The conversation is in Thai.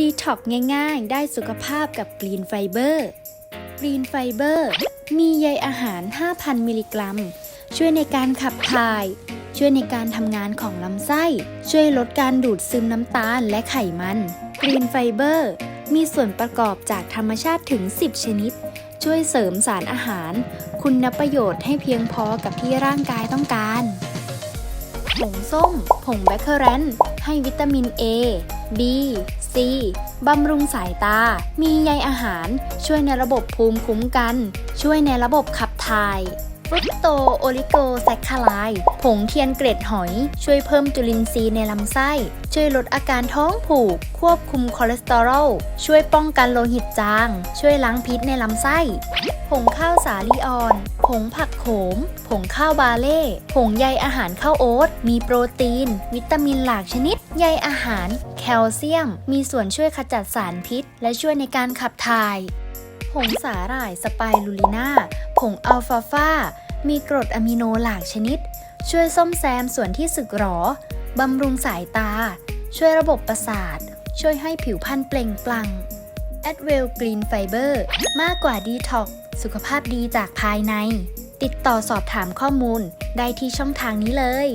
ดีท็อกง่ายๆ ได้สุขภาพกับกรีนไฟเบอร์ กรีนไฟเบอร์ มีใยอาหาร 5,000 มิลลิกรัม ช่วยในการขับถ่าย ช่วยในการทำงานของลำไส้ ช่วยลดการดูดซึมน้ำตาลและไขมัน กรีนไฟเบอร์ มีส่วนประกอบจากธรรมชาติถึง 10 ชนิด ช่วยเสริมสารอาหาร คุณประโยชน์ให้เพียงพอกับที่ร่างกายต้องการ ผงส้ม ผงแบคเคอแรนให้วิตามิน A B C บำรุงสายตา มีใยอาหาร ช่วยในระบบภูมิคุ้มกัน ช่วยในระบบขับถ่าย ฟรุตโตโอลิโกแซคคาไลผงเทียนเกล็ดหอย ช่วยเพิ่มจุลินทรีย์ในลำไส้ ช่วยลดอาการท้องผูก ควบคุมคอเลสเตอรอล ช่วยป้องกันโลหิตจาง ช่วยล้างพิษในลำไส้ ผงข้าวสาลีอ่อน ผงผักโขม ผงข้าวบาเล่ ผงใยอาหารข้าวโอ๊ต มีโปรตีน วิตามินหลากชนิด ใยอาหาร แคลเซียม มีส่วนช่วยขจัดสารพิษ และช่วยในการขับถ่ายผงสาหร่ายสไปรูลิน่า ผงอัลฟาฟามีกรดอะมิโนหลากชนิด ช่วยซ่อมแซมส่วนที่สึกหรอบำรุงสายตา ช่วยระบบประสาท ช่วยให้ผิวพรรณเปล่งปลั่ง a d w e l l Green Fiber มากกว่า Detox สุขภาพดีจากภายใน ติดต่อสอบถามข้อมูลได้ที่ช่องทางนี้เลย